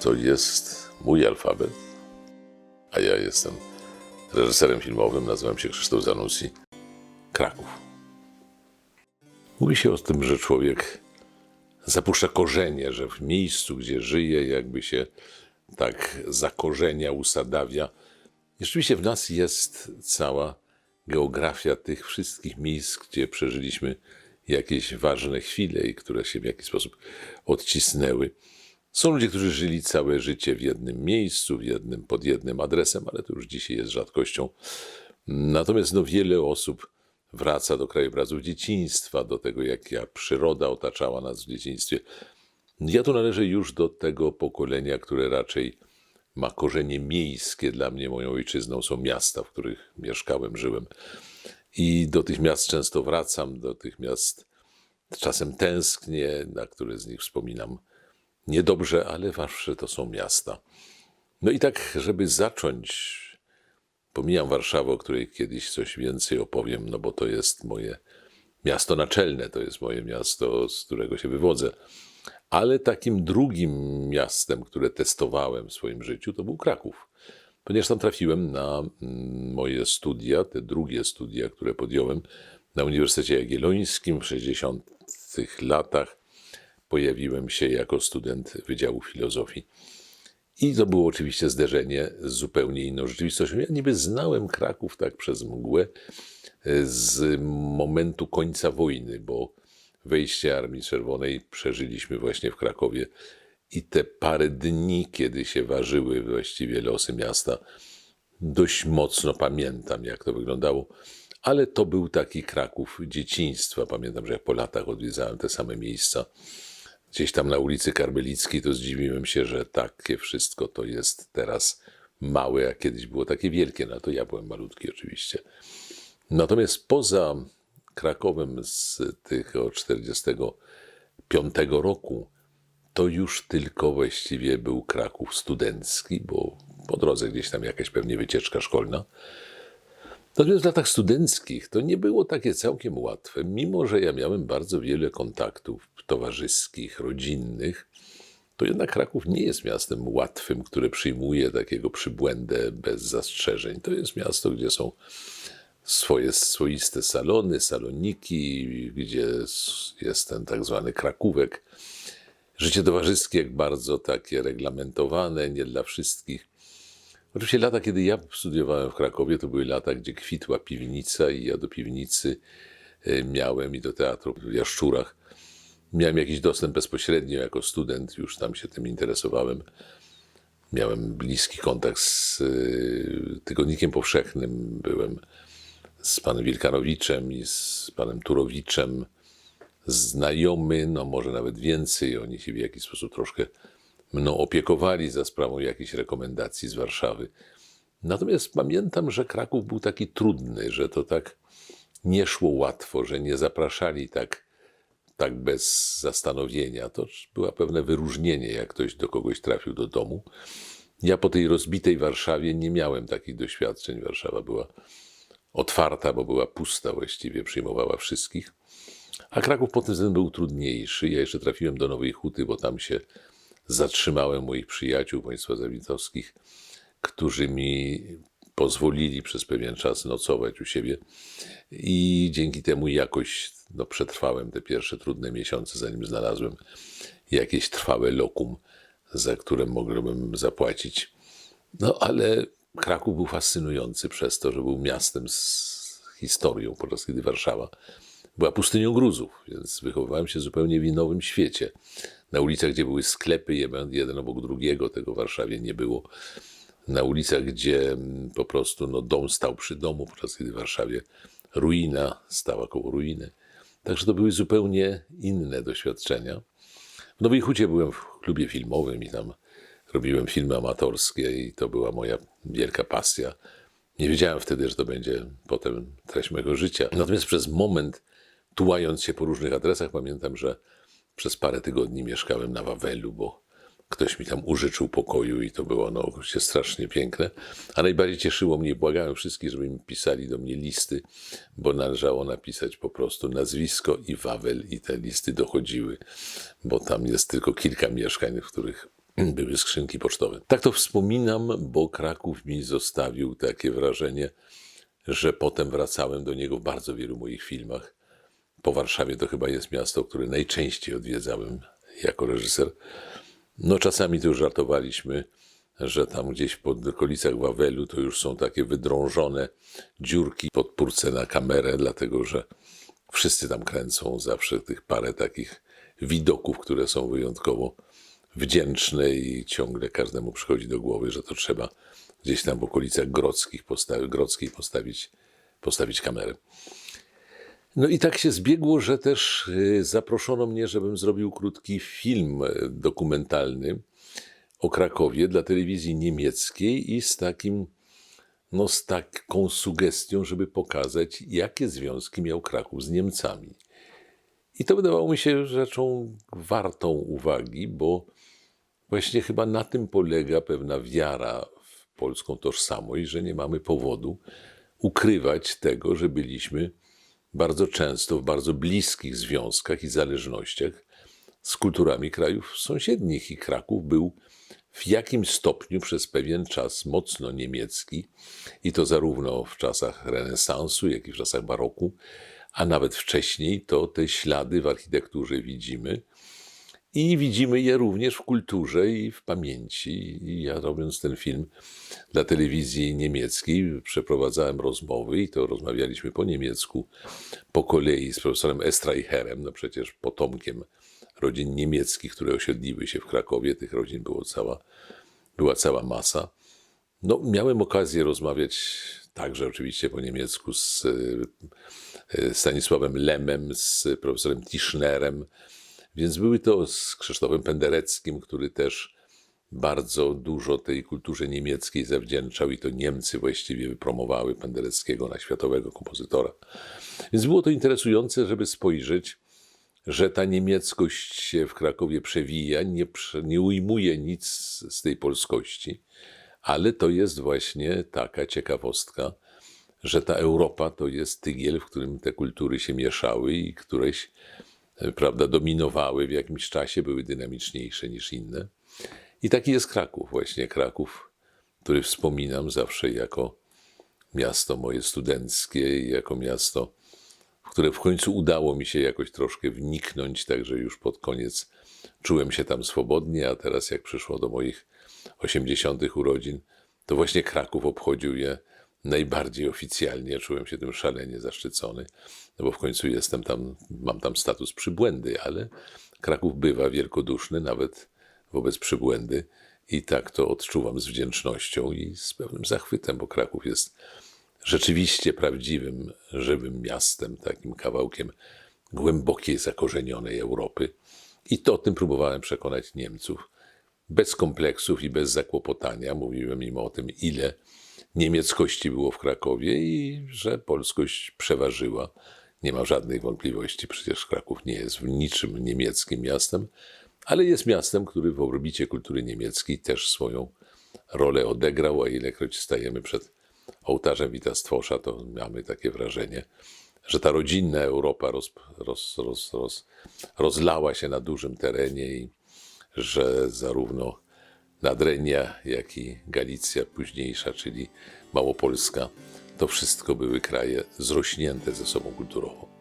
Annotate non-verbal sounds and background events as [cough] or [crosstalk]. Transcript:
To jest mój alfabet, a ja jestem reżyserem filmowym, nazywam się Krzysztof Zanussi. Kraków. Mówi się o tym, że człowiek zapuszcza korzenie, że w miejscu, gdzie żyje, jakby się tak zakorzenia, usadawia. I rzeczywiście w nas jest cała geografia tych wszystkich miejsc, gdzie przeżyliśmy jakieś ważne chwile i które się w jakiś sposób odcisnęły. Są ludzie, którzy żyli całe życie w jednym miejscu, w jednym, pod jednym adresem, ale to już dzisiaj jest rzadkością. Natomiast no, wiele osób wraca do krajobrazów dzieciństwa, do tego, jaka przyroda otaczała nas w dzieciństwie. Ja tu należę już do tego pokolenia, które raczej ma korzenie miejskie. Dla mnie moją ojczyzną są miasta, w których mieszkałem, żyłem. I do tych miast często wracam, do tych miast czasem tęsknię, na które z nich wspominam niedobrze, ale zawsze to są miasta. No i tak, żeby zacząć, pomijam Warszawę, o której kiedyś coś więcej opowiem, no bo to jest moje miasto naczelne, to jest moje miasto, z którego się wywodzę. Ale takim drugim miastem, które testowałem w swoim życiu, to był Kraków. Ponieważ tam trafiłem na mm, moje studia, te drugie studia, które podjąłem na Uniwersytecie Jagiellońskim w 60 latach. Pojawiłem się jako student Wydziału Filozofii. I to było oczywiście zderzenie z zupełnie inną rzeczywistością. Ja niby znałem Kraków tak przez mgłę e, z momentu końca wojny, bo wejście Armii Czerwonej przeżyliśmy właśnie w Krakowie. I te parę dni, kiedy się ważyły właściwie losy miasta, dość mocno pamiętam, jak to wyglądało. Ale to był taki Kraków dzieciństwa. Pamiętam, że jak po latach odwiedzałem te same miejsca, gdzieś tam na ulicy Karmelickiej, to zdziwiłem się, że takie wszystko to jest teraz małe, a kiedyś było takie wielkie. No to ja byłem malutki oczywiście. Natomiast poza Krakowem z tego 45 roku, to już tylko właściwie był Kraków studencki, bo po drodze gdzieś tam jakaś pewnie wycieczka szkolna. Natomiast w latach studenckich to nie było takie całkiem łatwe, mimo że ja miałem bardzo wiele kontaktów towarzyskich, rodzinnych, to jednak Kraków nie jest miastem łatwym, które przyjmuje takiego przybłędę bez zastrzeżeń. To jest miasto, gdzie są swoje swoiste salony, saloniki, gdzie jest ten tak zwany krakówek. Życie towarzyskie bardzo takie reglamentowane, nie dla wszystkich. Oczywiście lata, kiedy ja studiowałem w Krakowie, to były lata, gdzie kwitła piwnica i ja do piwnicy e, miałem i do teatru w Jaszczurach. Miałem jakiś dostęp bezpośrednio jako student, już tam się tym interesowałem. Miałem bliski kontakt z e, Tygodnikiem Powszechnym, byłem z panem Wilkanowiczem i z panem Turowiczem znajomy, no może nawet więcej. Oni się w jakiś sposób troszkę mną opiekowali za sprawą jakichś rekomendacji z Warszawy. Natomiast pamiętam, że Kraków był taki trudny, że to tak nie szło łatwo, że nie zapraszali tak, tak bez zastanowienia. To było pewne wyróżnienie, jak ktoś do kogoś trafił do domu. Ja po tej rozbitej Warszawie nie miałem takich doświadczeń. Warszawa była otwarta, bo była pusta właściwie, przyjmowała wszystkich. A Kraków pod tym względem był trudniejszy. Ja jeszcze trafiłem do Nowej Huty, bo tam się zatrzymałem moich przyjaciół państwa zawitowskich, którzy mi pozwolili przez pewien czas nocować u siebie i dzięki temu jakoś no, przetrwałem te pierwsze trudne miesiące, zanim znalazłem jakieś trwałe lokum, za które mogłem zapłacić. No ale Kraków był fascynujący przez to, że był miastem z historią, podczas kiedy Warszawa była pustynią gruzów, więc wychowywałem się zupełnie w innym świecie. Na ulicach, gdzie były sklepy, jeden obok drugiego, tego w Warszawie nie było. Na ulicach, gdzie mm, po prostu no, dom stał przy domu, podczas kiedy w Warszawie ruina stała koło ruiny. Także to były zupełnie inne doświadczenia. W Nowej Hucie byłem w klubie filmowym i tam robiłem filmy amatorskie i to była moja wielka pasja. Nie wiedziałem wtedy, że to będzie potem treść mojego życia. Natomiast przez moment, tułając się po różnych adresach, pamiętam, że przez parę tygodni mieszkałem na Wawelu, bo ktoś mi tam użyczył pokoju i to było no, oczywiście strasznie piękne. A najbardziej cieszyło mnie, błagałem wszystkich, żeby mi pisali do mnie listy, bo należało napisać po prostu nazwisko i Wawel i te listy dochodziły, bo tam jest tylko kilka mieszkań, w których [clears throat] były skrzynki pocztowe. Tak to wspominam, bo Kraków mi zostawił takie wrażenie, że potem wracałem do niego w bardzo wielu moich filmach. Po Warszawie to chyba jest miasto, które najczęściej odwiedzałem jako reżyser. No czasami tu już żartowaliśmy, że tam gdzieś po okolicach Wawelu to już są takie wydrążone dziurki pod pórce na kamerę, dlatego że wszyscy tam kręcą zawsze tych parę takich widoków, które są wyjątkowo wdzięczne i ciągle każdemu przychodzi do głowy, że to trzeba gdzieś tam w okolicach grodzkich postawi, grodzkiej postawić, postawić kamerę. No i tak się zbiegło, że też y, zaproszono mnie, żebym zrobił krótki film dokumentalny o Krakowie dla telewizji niemieckiej i z takim, no z taką sugestią, żeby pokazać, jakie związki miał Kraków z Niemcami. I to wydawało mi się rzeczą wartą uwagi, bo właśnie chyba na tym polega pewna wiara w polską tożsamość, że nie mamy powodu ukrywać tego, że byliśmy bardzo często w bardzo bliskich związkach i zależnościach z kulturami krajów sąsiednich. I Kraków był w jakimś stopniu przez pewien czas mocno niemiecki, i to zarówno w czasach renesansu, jak i w czasach baroku, a nawet wcześniej, to te ślady w architekturze widzimy. I widzimy je również w kulturze i w pamięci. I ja robiąc ten film dla telewizji niemieckiej, przeprowadzałem rozmowy i to rozmawialiśmy po niemiecku po kolei z profesorem Estreicherem, no przecież potomkiem rodzin niemieckich, które osiedliły się w Krakowie. Tych rodzin było cała, była cała masa. No, miałem okazję rozmawiać także oczywiście po niemiecku z e, Stanisławem Lemem, z profesorem Tischnerem, więc były to z Krzysztofem Pendereckim, który też bardzo dużo tej kulturze niemieckiej zawdzięczał i to Niemcy właściwie wypromowały Pendereckiego na światowego kompozytora. Więc było to interesujące, żeby spojrzeć, że ta niemieckość się w Krakowie przewija, nie, nie ujmuje nic z tej polskości, ale to jest właśnie taka ciekawostka, że ta Europa to jest tygiel, w którym te kultury się mieszały i któreś prawda, dominowały w jakimś czasie, były dynamiczniejsze niż inne. I taki jest Kraków, właśnie Kraków, który wspominam zawsze jako miasto moje studenckie i jako miasto, w które w końcu udało mi się jakoś troszkę wniknąć, także już pod koniec czułem się tam swobodnie, a teraz jak przyszło do moich 80. urodzin, to właśnie Kraków obchodził je najbardziej oficjalnie. Czułem się tym szalenie zaszczycony, no bo w końcu jestem tam, mam tam status przybłędy, ale Kraków bywa wielkoduszny nawet wobec przybłędy i tak to odczuwam z wdzięcznością i z pewnym zachwytem, bo Kraków jest rzeczywiście prawdziwym, żywym miastem, takim kawałkiem głębokiej, zakorzenionej Europy. I to o tym próbowałem przekonać Niemców. Bez kompleksów i bez zakłopotania mówiłem im o tym, ile niemieckości było w Krakowie i że polskość przeważyła. Nie ma żadnej wątpliwości, przecież Kraków nie jest w niczym niemieckim miastem, ale jest miastem, który w orbicie kultury niemieckiej też swoją rolę odegrał, a ilekroć stajemy przed ołtarzem Witastwosza, to mamy takie wrażenie, że ta rodzinna Europa roz, roz, roz, rozlała się na dużym terenie i że zarówno Nadrenia, jak i Galicja późniejsza, czyli Małopolska, to wszystko były kraje zrośnięte ze sobą kulturowo.